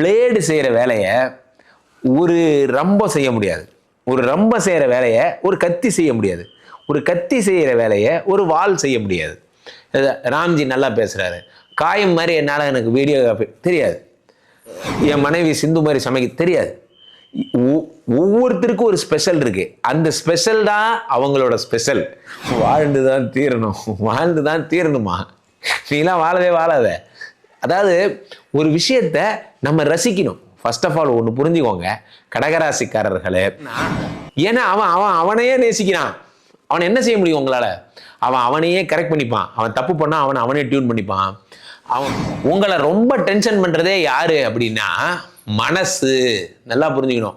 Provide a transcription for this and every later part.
Blade செய்கிற வேலையை ஒரு ரொம்ப செய்ய முடியாது. ஒரு ரொம்ப செய்கிற வேலையை ஒரு கத்தி செய்ய முடியாது. ஒரு கத்தி செய்கிற வேலையை ஒரு வாள் செய்ய முடியாது. ராம்ஜி நல்லா பேசுகிறாரு காயம் மாதிரி என்னால் எனக்கு வீடியோகிராஃபி தெரியாது. என் மனைவி சிந்து மாதிரி சமைக்க தெரியாது. ஒ- ஒவ்வொருத்தருக்கும் ஒரு ஸ்பெஷல் இருக்கு. அந்த ஸ்பெஷல் தான் அவங்களோட ஸ்பெஷல் வாழ்ந்து தான் தீரணும். வாழ்ந்து தான் தீரணுமா? நீலாம் வாழவே வாழாத. அதாவது ஒரு விஷயத்த நம்ம ரசிக்கணும். ஃபர்ஸ்ட் ஆஃப் ஆல் ஒன்று புரிஞ்சுக்கோங்க. கடகராசிக்காரர்களே ஏன்னா அவன் அவன் அவனையே நேசிக்கிறான். அவன் என்ன செய்ய முடியும் உங்களால? அவன் அவனையே கரெக்ட் பண்ணிப்பான். அவன் தப்பு பண்ணா அவனை அவனே டியூன் பண்ணிப்பான். அவன் உங்களை ரொம்ப டென்ஷன் பண்றதே யாரு அப்படின்னா மனசு. நல்லா புரிஞ்சுக்கணும்.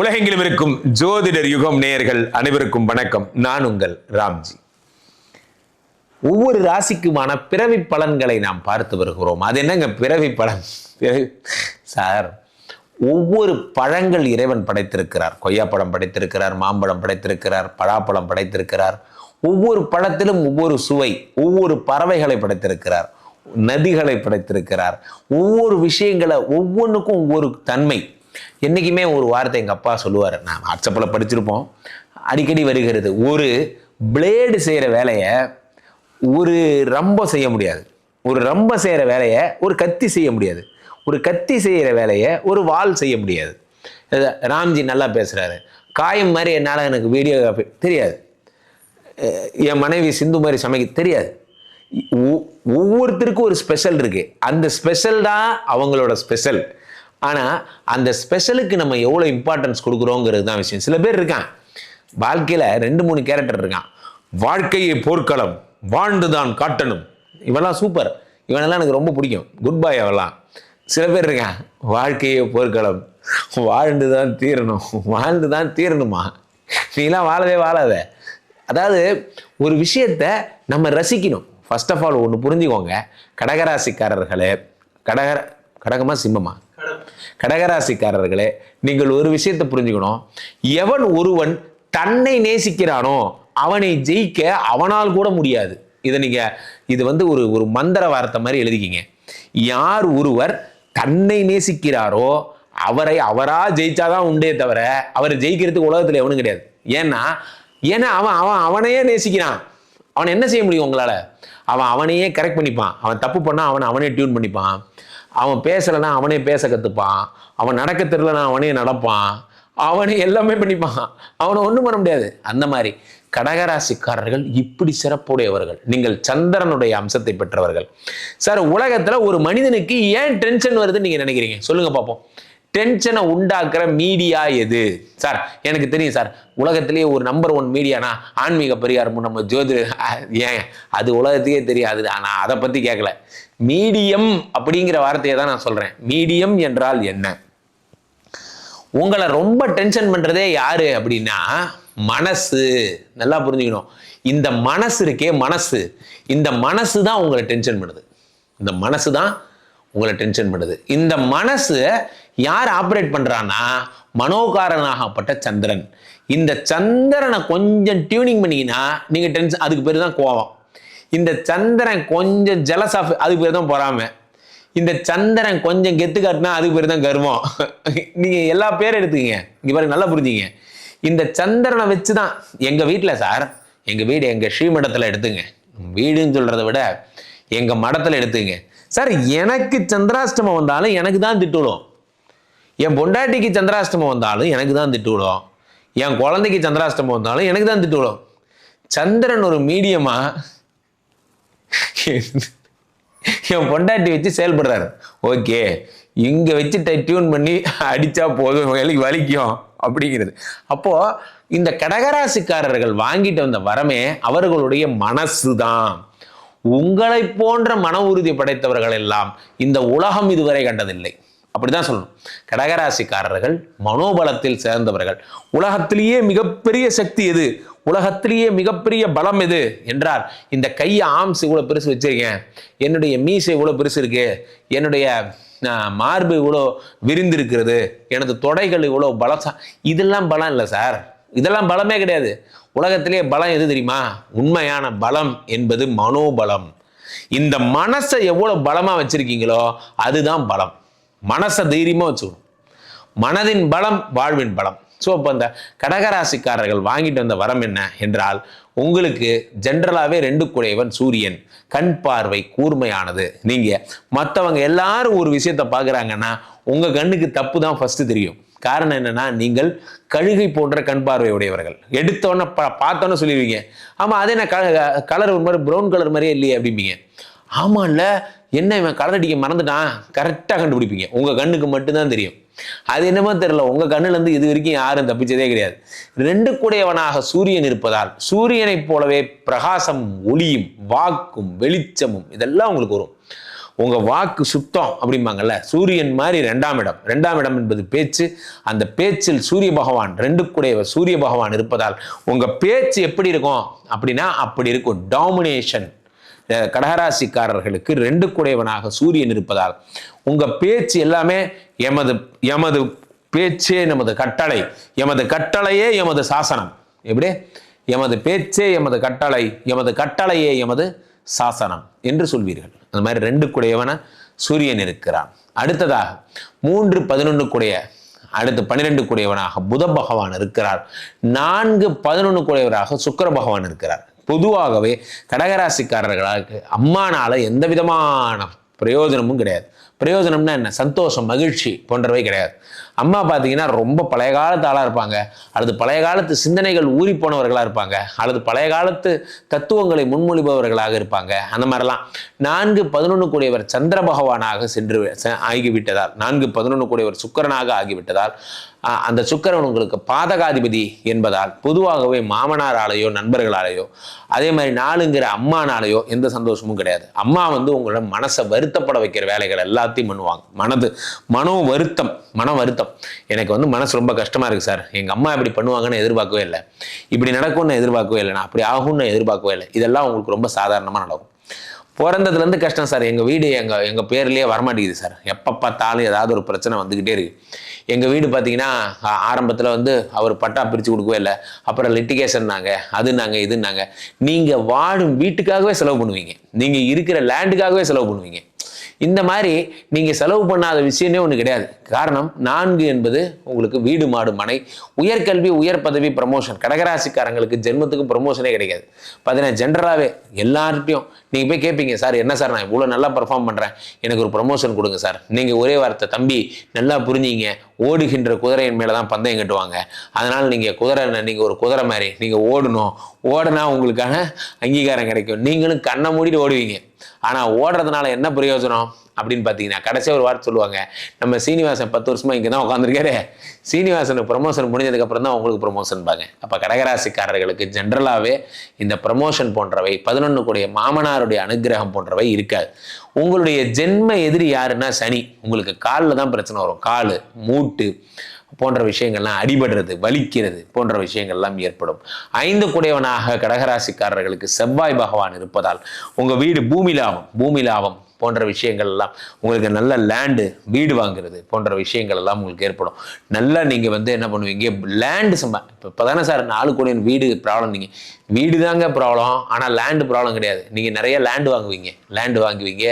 உலகெங்கிலும் இருக்கும் ஜோதிடர் யுகம் நேயர்கள் அனைவருக்கும் வணக்கம். நான் உங்கள் ராம்ஜி. ஒவ்வொரு ராசிக்குமான பிறவி பலன்களை நாம் பார்த்து வருகிறோம். அது என்னங்க பிறவி பலன்? சார் ஒவ்வொரு பழங்கள் இறைவன் படைத்திருக்கிறார். கொய்யாப்பழம் படைத்திருக்கிறார் மாம்பழம் படைத்திருக்கிறார் பழாப்பழம் படைத்திருக்கிறார். ஒவ்வொரு பழத்திலும் ஒவ்வொரு சுவை ஒவ்வொரு பறவைகளை படைத்திருக்கிறார். நதிகளை படைத்திருக்கிறார். ஒவ்வொரு விஷயங்களை ஒவ்வொன்றுக்கும் ஒவ்வொரு தன்மை என்றைக்குமே ஒரு வார்த்தை எங்கள் அப்பா சொல்லுவார். நான் வாட்ஸ்அப்பில் படிச்சிருப்போம். அடிக்கடி வருகிறது. ஒரு பிளேடு செய்கிற வேலையை ஒரு ரொம்ப செய்ய முடியாது. ஒரு ரொம்ப செய்கிற வேலையை ஒரு கத்தி செய்ய முடியாது. ஒரு கத்தி செய்கிற வேலையை ஒரு வால் செய்ய முடியாது. ராம்ஜி நல்லா பேசுகிறாரு காயம் மாதிரி என்னால் எனக்கு வீடியோகிராஃபி தெரியாது. என் மனைவி சிந்து மாதிரி சமைக்க தெரியாது. ஒ- ஒவ்வொருத்தருக்கும் ஒரு ஸ்பெஷல் இருக்குது அந்த ஸ்பெஷல் தான் அவங்களோட ஸ்பெஷல் ஆனால் அந்த ஸ்பெஷலுக்கு நம்ம எவ்வளோ இம்பார்ட்டன்ஸ் கொடுக்குறோங்கிறது தான் விஷயம். சில பேர் இருக்கான் வாழ்க்கையில் ரெண்டு மூணு கேரக்டர் இருக்கான். வாழ்க்கையை போர்க்களம். வாழ்ந்து தான் காட்டணும். இவெல்லாம் சூப்பர் இவனெல்லாம் எனக்கு ரொம்ப பிடிக்கும். குட் பாய் அவெல்லாம். சில பேர் இருக்கான் வாழ்க்கையை போர்க்களம். வாழ்ந்து தான் தீரணும். வாழ்ந்து தான் தீரணுமா? நீலாம் வாழவே வாழாத. அதாவது ஒரு விஷயத்த நம்ம ரசிக்கணும். ஃபர்ஸ்ட் ஆஃப் ஆல் ஒன்று புரிஞ்சுக்கோங்க. கடகராசிக்காரர்களே கடக கடகமாக சிம்மமா? கடகராசிக்காரர்களே நீங்கள் ஒரு விஷயத்தை புரிஞ்சுக்கணும். எவன் ஒருவன் தன்னை நேசிக்கிறானோ அவனை ஜெயிக்க அவனால் கூட முடியாது. இதை நீங்க இது வந்து ஒரு ஒரு மந்திர வார்த்தை மாதிரி எழுதிக்கிங்க. யார் ஒருவர் தன்னை நேசிக்கிறாரோ அவரை அவரா ஜெயிச்சாதான் உண்டே தவிர அவரை ஜெயிக்கிறதுக்கு உலகத்துல எவனும் கிடையாது. ஏன்னா ஏன்னா அவன் அவன் அவனையே நேசிக்கிறான். அவன் என்ன செய்ய முடியும் உங்களால? அவன் அவனையே கரெக்ட் பண்ணிப்பான். அவன் தப்பு பண்ணா அவனை அவனே டியூன் பண்ணிப்பான். அவன் பேசலைன்னா அவனே பேச கற்றுப்பான் அவன் நடக்க தெரியலனா அவனே நடப்பான். அவனே எல்லாமே பண்ணிப்பான். அவனை ஒன்றும் பண்ண முடியாது. அந்த மாதிரி கடகராசிக்காரர்கள் இப்படி சிறப்புடையவர்கள். நீங்கள் சந்திரனுடைய அம்சத்தை பெற்றவர்கள். சார் உலகத்தில் ஒரு மனிதனுக்கு ஏன் டென்ஷன் வருதுன்னு நீங்கள் நினைக்கிறீங்க? சொல்லுங்கள் பார்ப்போம் டென்ஷனை உண்டாக்குற மீடியா எது? சார் எனக்கு தெரியும் சார். உலகத்திலேயே ஒரு நம்பர் ஒன் மீடியானா ஆன்மீக பரிகாரம் நம்ம ஜோதி ஏன்? அது உலகத்துக்கே தெரியாது நான் அதை பத்தி கேட்கல மீடியம் அப்படிங்கிற வார்த்தையை தான் நான் சொல்றேன். மீடியம் என்றால் என்ன? உங்களை ரொம்ப டென்ஷன் பண்றதே யாரு அப்படின்னா மனசு. நல்லா புரிஞ்சுக்கணும். இந்த மனசு இருக்கே மனசு. இந்த மனசு தான் உங்களை டென்ஷன் பண்ணுது. இந்த மனசு தான் உங்களை டென்ஷன் பண்ணுது. இந்த மனசு யார் ஆப்ரேட் பண்ணுறான்னா மனோகாரனாகப்பட்ட சந்திரன். இந்த சந்திரனை கொஞ்சம் டியூனிங் பண்ணீங்கன்னா நீங்கள் டென்ஷன் அதுக்கு பேர் தான் கோவம் இந்த சந்திரன் கொஞ்சம் ஜெலஸ் ஆஃப் அதுக்கு பேர் தான் பொறாமை. இந்த சந்திரன் கொஞ்சம் கெத்து காட்டினா அதுக்கு பேர் தான் கர்வம். நீங்கள் எல்லா பேரும் எடுத்துக்கங்க. இங்கே பாருங்க நல்லா புரிஞ்சுங்க இந்த சந்திரனை வச்சு தான் எங்கள் வீட்டில் சார் எங்கள் வீடு எங்கள் ஸ்ரீமடத்தில் எடுத்துங்க. வீடுன்னு சொல்கிறத விட எங்கள் மடத்தில் எடுத்துங்க. சார் எனக்கு சந்திராஷ்டமம் வந்தாலும் எனக்கு தான் திட்டுவிடும். என் பொண்டாட்டிக்கு சந்திராஷ்டமம் வந்தாலும் எனக்கு தான் திட்டுவிடும். என் குழந்தைக்கு சந்திராஷ்டமம் வந்தாலும் எனக்கு தான் திட்டுவிடும். சந்திரன் ஒரு மீடியமா? என் பொண்டாட்டி வச்சு செயல்படுறாரு. ஓகே இங்க வச்சு டியூன் பண்ணி அடிச்சா போதும் வேலைக்கு வலிக்கும் அப்படிங்கிறது. அப்போ இந்த கடகராசிக்காரர்கள் வாங்கிட்டு வந்த வரமே அவர்களுடைய மனசு தான் உங்களை போன்ற மன உறுதி படைத்தவர்கள் எல்லாம் இந்த உலகம் இதுவரை கண்டதில்லை. அப்படிதான் சொல்லணும். கடகராசிக்காரர்கள் மனோபலத்தில் சேர்ந்தவர்கள் உலகத்திலேயே மிகப்பெரிய சக்தி எது? உலகத்திலேயே மிகப்பெரிய பலம் எது? என்றால் இந்த கையை ஆம்ஸ் இவ்வளோ பெருசு வச்சிருக்கேன். என்னுடைய மீசை இவ்வளோ பெருசு இருக்கு. என்னுடைய மார்பு இவ்வளோ விரிந்திருக்கிறது. எனது தொடைகள் இவ்வளோ பலம் இதெல்லாம் பலம் இல்லை சார். இதெல்லாம் பலமே கிடையாது. உலகத்திலேயே பலம் எது தெரியுமா? உண்மையான பலம் என்பது மனோபலம். இந்த மனசை எவ்வளோ பலமாக வச்சுருக்கீங்களோ அதுதான் பலம். மனசை தைரியமாக வச்சுக்கணும். மனதின் பலம் வாழ்வின் பலம். ஸோ அப்போ இந்த கடகராசிக்காரர்கள் வாங்கிட்டு வந்த வரம் என்ன என்றால் உங்களுக்கு ஜென்ரலாகவே ரெண்டு குடையவன் சூரியன். கண் பார்வை கூர்மையானது. நீங்கள் மற்றவங்க எல்லாரும் ஒரு விஷயத்தை பார்க்குறாங்கன்னா உங்கள் கண்ணுக்கு தப்பு தான் ஃபஸ்ட்டு தெரியும். காரணம் என்னன்னா நீங்கள் கழுகை போன்ற கண் பார்வை உடையவர்கள். எடுத்தோன்னே பா பார்த்தோன்னே சொல்லிடுவீங்க. ஆமாம் அதே நான் கலர் ஒரு மாதிரி ப்ரௌன் கலர் மாதிரியே இல்லையே அப்படிம்பீங்க. ஆமாம்ல என்ன இவன் கலர் அடிக்க மறந்துட்டான்? கரெக்டாக கண்டுபிடிப்பீங்க. உங்கள் கண்ணுக்கு மட்டும்தான் தெரியும். அது என்னமோ தெரியல. உங்கள் கண்ணுலேருந்து இது வரைக்கும் யாரும் தப்பிச்சதே கிடையாது. ரெண்டு கூடையவனாக சூரியன் இருப்பதால் சூரியனைப் போலவே பிரகாசம் ஒளியும் வாக்கும் வெளிச்சமும் இதெல்லாம் உங்களுக்கு வரும். உங்கள் வாக்கு சுத்தம் அப்படிம்பாங்கல்ல சூரியன் மாதிரி ரெண்டாம் இடம். ரெண்டாம் இடம் என்பது பேச்சு. அந்த பேச்சில் சூரிய பகவான் ரெண்டு சூரிய பகவான் இருப்பதால் உங்கள் பேச்சு எப்படி இருக்கும் அப்படின்னா அப்படி இருக்கும். டாமினேஷன் கடகராசிக்காரர்களுக்கு ரெண்டு குடையவனாக சூரியன் இருப்பதால் உங்கள் பேச்சு எல்லாமே எமது எமது பேச்சே நமது கட்டளை. எமது கட்டளையே எமது சாசனம். எப்படி? எமது பேச்சே எமது கட்டளை. எமது கட்டளையே எமது சாசனம் என்று சொல்வீர்கள். அந்த மாதிரி ரெண்டு குடையவன சூரியன் இருக்கிறான். அடுத்ததாக மூன்று பதினொன்று கூடைய அடுத்து பன்னிரெண்டு கூடையவனாக புத பகவான் இருக்கிறார். நான்கு பதினொன்று கூடையவராக சுக்கர பகவான் இருக்கிறார். பொதுவாகவே கடகராசிக்காரர்களுக்கு அம்மானால எந்த விதமான பிரயோஜனமும் கிடையாது. பிரயோஜனம்னா என்ன? சந்தோஷம் மகிழ்ச்சி போன்றவை கிடையாது. அம்மா பார்த்தீங்கன்னா ரொம்ப பழைய காலத்து ஆளாக இருப்பாங்க. அல்லது பழைய காலத்து சிந்தனைகள் ஊறி போனவர்களாக இருப்பாங்க. அல்லது பழைய காலத்து தத்துவங்களை முன்மொழிபவர்களாக இருப்பாங்க. அந்த மாதிரிலாம். நான்கு பதினொன்று கூடியவர் சந்திர பகவானாக சென்று ஆகிவிட்டதால் நான்கு பதினொன்று கூடியவர் சுக்கரனாக ஆகிவிட்டதால் அந்த சுக்கரன் உங்களுக்கு பாதகாதிபதி என்பதால் பொதுவாகவே மாமனாராலேயோ நண்பர்களாலேயோ அதே மாதிரி நாளுங்கிற அம்மானாலேயோ எந்த சந்தோஷமும் கிடையாது. அம்மா வந்து உங்களோட மனசை வருத்தப்பட வைக்கிற வேலைகள் எல்லாத்தையும் பண்ணுவாங்க. மனது மனோ வருத்தம் மன வருத்தம். எனக்கு வந்து மனசு ரொம்ப கஷ்டமா இருக்கு சார். எங்க அம்மா இப்படி பண்ணுவாங்கன்னு எதிர்பார்க்கவே இல்லை. இப்படி நடக்கும்னு எதிர்பார்க்கவே இல்லை. நான் அப்படி ஆகும்னு எதிர்பார்க்கவே இல்லை. இதெல்லாம் உங்களுக்கு ரொம்ப சாதாரணமாக நடக்கும். பிறந்ததுலேருந்து கஷ்டம் சார். எங்கள் வீடு எங்கள் எங்கள் பேர்லேயே வரமாட்டேங்குது சார். எப்போ பார்த்தாலும் ஏதாவது ஒரு பிரச்சனை வந்துக்கிட்டே இருக்குது எங்கள் வீடு பார்த்தீங்கன்னா ஆரம்பத்தில் வந்து அவர் பட்டா பிரித்து கொடுக்கவே இல்லை. அப்புறம் லிட்டிகேஷன்னாங்க அதுனாங்க இதுன்னாங்க நீங்கள் வாழும் வீட்டுக்காகவே செலவு பண்ணுவீங்க. நீங்கள் இருக்கிற லேண்டுக்காகவே செலவு பண்ணுவீங்க. இந்த மாதிரி நீங்கள் செலவு பண்ணாத விஷயமே ஒன்று கிடையாது. காரணம் நான்கு என்பது உங்களுக்கு வீடு மாடு மனை உயர்கல்வி உயர் பதவி ப்ரமோஷன் கடகராசிக்காரங்களுக்கு ஜென்மத்துக்கு ப்ரமோஷனே கிடைக்காது. பார்த்தீங்கன்னா ஜென்ரலாகவே எல்லார்ட்டையும் நீங்கள் போய் கேட்பீங்க சார் என்ன சார் நான் இவ்வளோ நல்லா பர்ஃபார்ம் பண்ணுறேன் எனக்கு ஒரு ப்ரமோஷன் கொடுங்க சார். நீங்கள் ஒரே வார்த்தை தம்பி நல்லா புரிஞ்சிங்க. ஓடுகின்ற குதிரையின் மேலே தான் பந்தயம் கட்டுவாங்க. அதனால் நீங்கள் குதிரை நீங்கள் ஒரு குதிரை மாதிரி நீங்கள் ஓடணும். ஓடினா உங்களுக்கான அங்கீகாரம் கிடைக்கும். நீங்களும் கண்ணை மூடிட்டு ஓடுவீங்க. ஆனால் ஓடுறதுனால என்ன பிரயோஜனம் அப்படின்னு பார்த்தீங்கன்னா கடைசியாக ஒரு வார்த்தை சொல்லுவாங்க. நம்ம சீனிவாசன் பத்து வருஷமாக இங்கே தான் உட்காந்துருக்காரு சீனிவாசனுக்கு ப்ரொமோஷன் முடிஞ்சதுக்கப்புறம் தான் உங்களுக்கு ப்ரொமோஷன் பாங்க. அப்போ கடகராசிக்காரர்களுக்கு ஜென்ரலாகவே இந்த ப்ரமோஷன் போன்றவை பதினொன்றுக்குடைய மாமனாருடைய அனுகிரகம் போன்றவை இருக்காது. உங்களுடைய ஜென்ம எதிரி யாருன்னா சனி. உங்களுக்கு காலில் தான் பிரச்சனை வரும். கால் மூட்டு போன்ற விஷயங்கள்லாம் அடிபடுறது வலிக்கிறது போன்ற விஷயங்கள்லாம் ஏற்படும். ஐந்து குடையவனாக கடகராசிக்காரர்களுக்கு செவ்வாய் பகவான் இருப்பதால் உங்கள் வீடு பூமி லாபம் பூமி லாபம் போன்ற விஷயங்கள் எல்லாம் உங்களுக்கு நல்ல லேண்டு வீடு வாங்குறது போன்ற விஷயங்கள் எல்லாம் உங்களுக்கு ஏற்படும். நல்லா நீங்கள் வந்து என்ன பண்ணுவீங்க? லேண்டு சம்பா இப்போ இப்போ தானே சார் நாலு கோடி வீடு ப்ராப்ளம் நீங்கள் வீடு தாங்க ப்ராப்ளம் ஆனால் லேண்டு ப்ராப்ளம் கிடையாது. நீங்கள் நிறைய லேண்டு வாங்குவீங்க. லேண்டு வாங்குவீங்க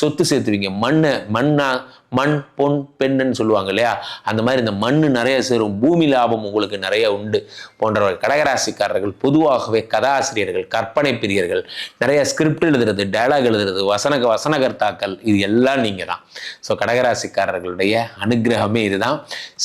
சொத்து சேர்த்துவீங்க. மண்ணை மண்ணாக மண் பொன் பெண்ணுன்னு சொல்லுவாங்க இல்லையா? அந்த மாதிரி இந்த மண் நிறைய சேரும். பூமி லாபம் உங்களுக்கு நிறைய உண்டு போன்றவர்கள். கடகராசிக்காரர்கள் பொதுவாகவே கதாசிரியர்கள் கற்பனை பிரியர்கள் நிறைய ஸ்கிரிப்ட் எழுதுறது டைலாக் எழுதுறது வசன வசனகர்த்தாக்கள் இது எல்லாம் நீங்கள் தான் ஸோ கடகராசிக்காரர்களுடைய அனுகிரகமே இதுதான்.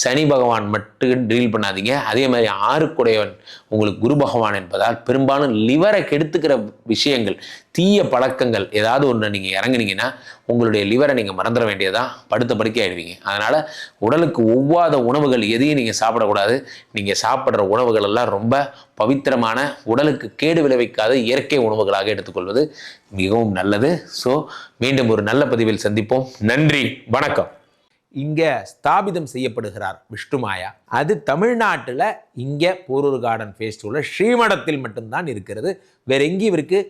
சனி பகவான் மட்டும் டீல் பண்ணாதீங்க. அதே மாதிரி ஆறுக்குடையவன் உங்களுக்கு குரு பகவான் என்பதால் பெரும்பாலும் லிவரை கெடுத்துக்கிற விஷயங்கள் தீய பழக்கங்கள் ஏதாவது ஒன்று நீங்கள் இறங்குனீங்கன்னா உங்களுடைய லிவரை நீங்கள் மறந்துட வேண்டியதான் படுத்த படுக்கை ஆயிடுவீங்க. அதனால் உடலுக்கு ஒவ்வாத உணவுகள் எதையும் நீங்கள் சாப்பிடக்கூடாது. நீங்கள் சாப்பிட்ற உணவுகள் எல்லாம் ரொம்ப பவித்திரமான உடலுக்கு கேடு விளைவிக்காத இயற்கை உணவுகளாக எடுத்துக்கொள்வது மிகவும் நல்லது. ஸோ மீண்டும் ஒரு நல்ல பதிவில் சந்திப்போம். நன்றி. வணக்கம். இங்கே ஸ்தாபிதம் செய்யப்படுகிறார் விஷ்ணுமாயா அது தமிழ்நாட்டில் இங்கே போரூர் கார்டன் ஃபேஸ்டிவலில் ஸ்ரீமடத்தில் மட்டும்தான் இருக்கிறது. வேற எங்கேயும் இருக்குது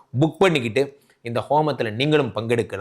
புக் பண்ணிக்கிட்டு இந்த ஹோமத்தில் நீங்களும் பங்கெடுக்கலாம்.